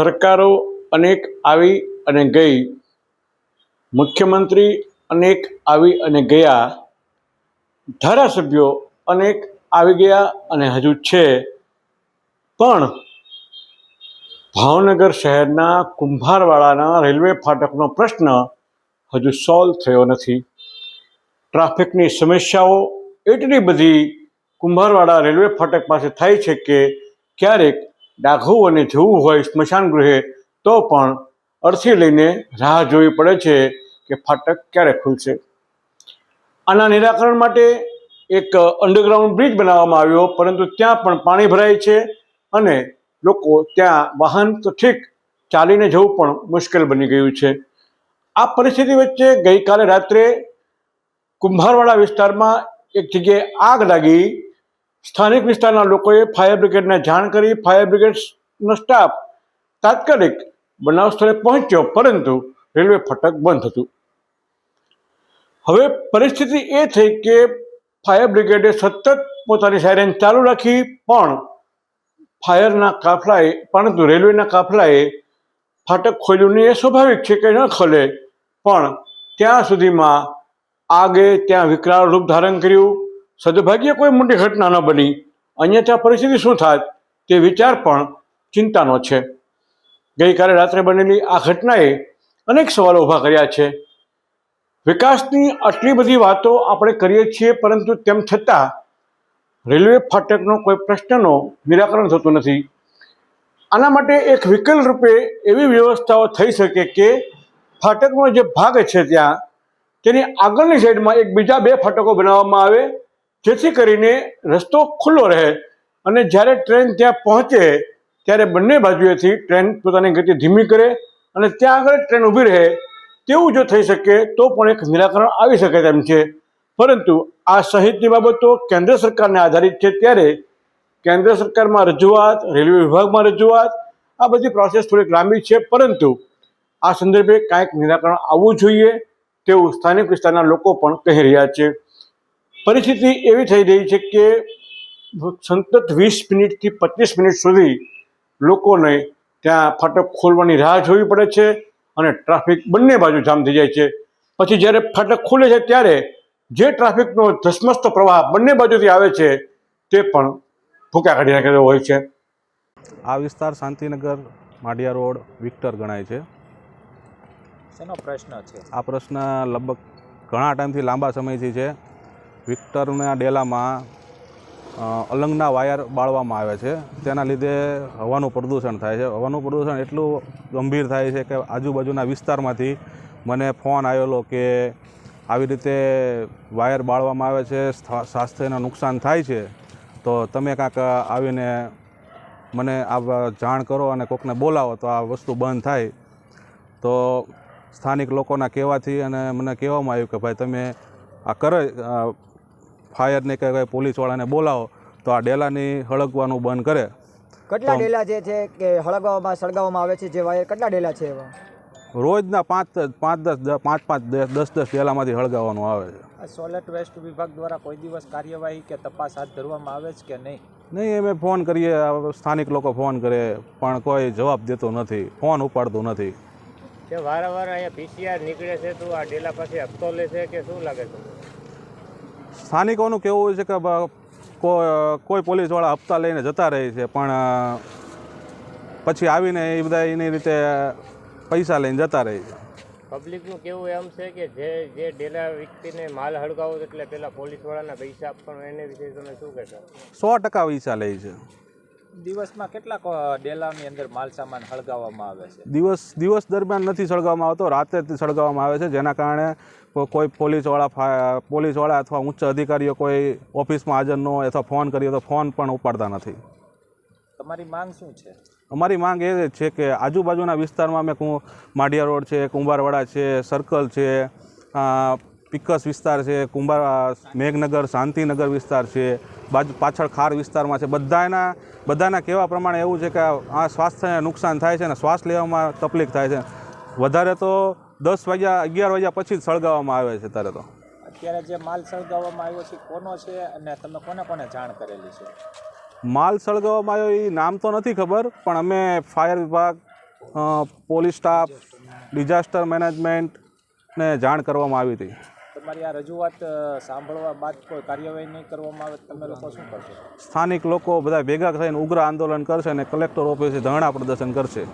સરકારો અનેક આવી અને ગઈ. મુખ્યમંત્રી અનેક આવી અને ગયા. ધારાસભ્યો અનેક આવી ગયા અને હજુ છે. પણ ભાવનગર શહેરના કુંભારવાડાના રેલવે ફાટકનો પ્રશ્ન હજુ સોલ્વ થયો નથી. ટ્રાફિકની સમસ્યાઓ એટલી બધી કુંભારવાડા રેલવે ફાટક પાસે થાય છે કે ક્યારેક ડાઘું અને જવું હોય સ્મશાન ગૃહે, તો પણ અડથી લઈને રાહ જોવી પડે છે કે ફાટક ક્યારે ખુલશે. આના નિરાકરણ માટે એક અંડરગ્રાઉન્ડ બ્રિજ બનાવવામાં આવ્યો, પરંતુ ત્યાં પણ પાણી ભરાય છે અને લોકો ત્યાં વાહન તો ઠીક ચાલીને જવું પણ મુશ્કેલ બની ગયું છે. આ પરિસ્થિતિ વચ્ચે ગઈકાલે રાત્રે કુંભારવાડા વિસ્તારમાં એક જગ્યાએ આગ લાગી સ્થાનિક વિસ્તારના લોકોએ ફાયર બ્રિગેડને જાણ કરી ફાયર બ્રિગેડનો સ્ટાફ તાત્કાલિક બનાવ સ્થળે પહોંચ્યો, પરંતુ રેલવે ફાટક બંધ હતું. હવે પરિસ્થિતિ એ થઈ કે ફાયર બ્રિગેડે સતત પોતાની સાયરન ચાલુ રાખી, પણ ફાયરના કાફલાએ, પરંતુ રેલવેના કાફલાએ ફાટક ખોલ્યું નહીં, એ સ્વાભાવિક છે કે ન ખોલે, પણ ત્યાં સુધીમાં આગે ત્યાં વિકરાળ રૂપ ધારણ કર્યું. સદભાગ્ય કોઈ મોટી ઘટના ન બની. અન્યથા પરિસ્થિતિ શું થાય તે વિચાર પણ ચિંતાનો છે. ગઈકાલે રાત્રે બનેલી આ ઘટનાએ અનેક સવાલો ઊભા કર્યા છે. વિકાસની આટલી બધી વાતો આપણે કરીએ છીએ પરંતુ તેમ છતાં રેલવે ફાટકનો કોઈ પ્રશ્નનો નિરાકરણ થતું નથી. આના માટે એક વિકલ્પ રૂપે એવી વ્યવસ્થાઓ થઈ શકે કે ફાટકનો જે ભાગ છે ત્યાં તેની આગળની સાઈડમાં એક બીજા બે ફાટકો બનાવવામાં આવે જેથી કરીને રસ્તો ખુલ્લો રહે અને જ્યારે ટ્રેન ત્યાં પહોંચે, ત્યારે બંને બાજુએથી ટ્રેન પોતાની ગતિ ધીમી કરે અને ત્યાં આગળ ટ્રેન ઊભી રહે. તેવું જો થઈ શકે, તો પણ એક નિરાકરણ આવી શકે તેમ છે. પરંતુ આ સહિતની બાબતો કેન્દ્ર સરકારને આધારિત છે ત્યારે કેન્દ્ર સરકારમાં રજૂઆત, રેલવે વિભાગમાં રજૂઆત, આ બધી પ્રોસેસ થોડીક લાંબી છે, પરંતુ આ સંદર્ભે કાંઈક નિરાકરણ આવવું જોઈએ તેવું સ્થાનિક વિસ્તારના લોકો પણ કહી રહ્યા છે. પરિસ્થિતિ એવી થઈ રહી છે કે સતત વીસ મિનિટથી પચીસ મિનિટ સુધી લોકોને ત્યાં ફાટક ખોલવાની રાહ જોવી પડે છે અને ટ્રાફિક બંને બાજુ જામ થઈ જાય છે. પછી જ્યારે ફાટક ખુલે છે ત્યારે જે ટ્રાફિકનો ધસમસતો પ્રવાહ બંને બાજુથી આવે છે તે પણ ભૂકા કાઢી નાખેલો હોય છે. આ વિસ્તાર શાંતિનગર માઢિયા રોડ વિક્ટર ગણાય છે. શેનો પ્રશ્ન છે? આ પ્રશ્ન લગભગ ઘણા ટાઈમથી લાંબા સમયથી છે. વિક્ટરના ડેલામાં અલંગના વાયર બાળવામાં આવે છે. તેના લીધે હવાનું પ્રદૂષણ થાય છે. હવાનું પ્રદૂષણ એટલું ગંભીર થાય છે કે આજુબાજુના વિસ્તારમાંથી મને ફોન આવેલો કે આવી રીતે વાયર બાળવામાં આવે છે સ્થ- સ્વાસ્થ્યને નુકસાન થાય છે, તો તમે કાંક આવીને મને આ જાણ કરો અને કોકને બોલાવો તો આ વસ્તુ બંધ થાય. તો સ્થાનિક લોકોના કહેવાથી અને મને કહેવામાં આવ્યું કે ભાઈ તમે આ કરે ફાયરને કે કોઈ પોલીસવાળાને બોલાવો તો આ ડેલાની હળગવાનું બંધ કરે. કેટલા ડેલા જે છે કે હળગાવવામાં સળગાવવામાં આવે છે જે વાયર? કેટલા ડેલા છે એવા? રોજના પાંચ પાંચ દસ દ- પાંચ પાંચ દસ દસ દસ ડેલામાંથી હળગાવવાનું આવે છે. આ સોલેટ વેસ્ટ વિભાગ દ્વારા કોઈ દિવસ કાર્યવાહી કે તપાસ હાથ ધરવામાં આવે છે કે નહીં? નહીં અમે ફોન કરીએ સ્થાનિક લોકો ફોન કરે પણ કોઈ જવાબ દેતો નથી ફોન ઉપાડતો નથી. કે વારંવાર અહીંયા પીસીઆર નીકળે છે તો આ ડેલા પાસે હપ્તો લે છે કે શું લાગે છે? સ્થાનિકોનું કેવું છે કે કોઈ પોલીસવાળા હપ્તા લઈને જતા રહે છે પણ પછી આવીને એ બધા એની રીતે પૈસા લઈને જતા રહે છે. પબ્લિકનું કેવું એમ છે કે જે જે ડેલા વ્યક્તિને માલ હળગાવો એટલે પેલા પોલીસવાળાના પૈસા આપવાનો એને વિશે તમે શું કહેશો? સો ટકા પૈસા લે છે. દિવસમાં કેટલાક ડેલાની અંદર માલ સામાન હળગાવવામાં આવે છે? દિવસ દિવસ દરમિયાન નથી સળગાવવામાં આવતો રાતે સળગાવવામાં આવે છે જેના કારણે કોઈ પોલીસવાળા પોલીસવાળા અથવા ઉચ્ચ અધિકારીઓ કોઈ ઓફિસમાં હાજર ન હોય અથવા ફોન કરીએ તો ફોન પણ ઉપાડતા નથી. તમારી માંગ શું છે? અમારી માંગ એ છે કે આજુબાજુના વિસ્તારમાં અમે કું માઢિયા રોડ છે કુંભારવાડા છે સર્કલ છે પિક્કસ વિસ્તાર છે કુંભાર મેઘનગર શાંતિનગર વિસ્તાર છે બાજુ પાછળ ખાર વિસ્તારમાં છે. બધાના બધાના કહેવા પ્રમાણે એવું છે કે આ સ્વાસ્થ્યને નુકસાન થાય છે અને શ્વાસ લેવામાં તકલીફ થાય છે. વધારે તો દસ વાગ્યા અગિયાર વાગ્યા પછી જ સળગાવવામાં આવે છે ત્યારે તો. અત્યારે જે માલ સળગાવવામાં આવ્યો છે કોનો છે અને તમે કોને કોને જાણ કરેલી છે? માલ સળગાવવામાં આવ્યો એ નામ તો નથી ખબર પણ અમે ફાયર વિભાગ પોલીસ સ્ટાફ ડિઝાસ્ટર મેનેજમેન્ટને જાણ કરવામાં આવી હતી. તમારી આ રજૂઆત સાંભળવા બાદ કોઈ કાર્યવાહી નહીં કરવામાં આવે તમે લોકો શું કરશો? સ્થાનિક લોકો બધા ભેગા થઈને ઉગ્ર આંદોલન કરશે અને કલેક્ટર ઓફિસે ધરણા પ્રદર્શન કરશે.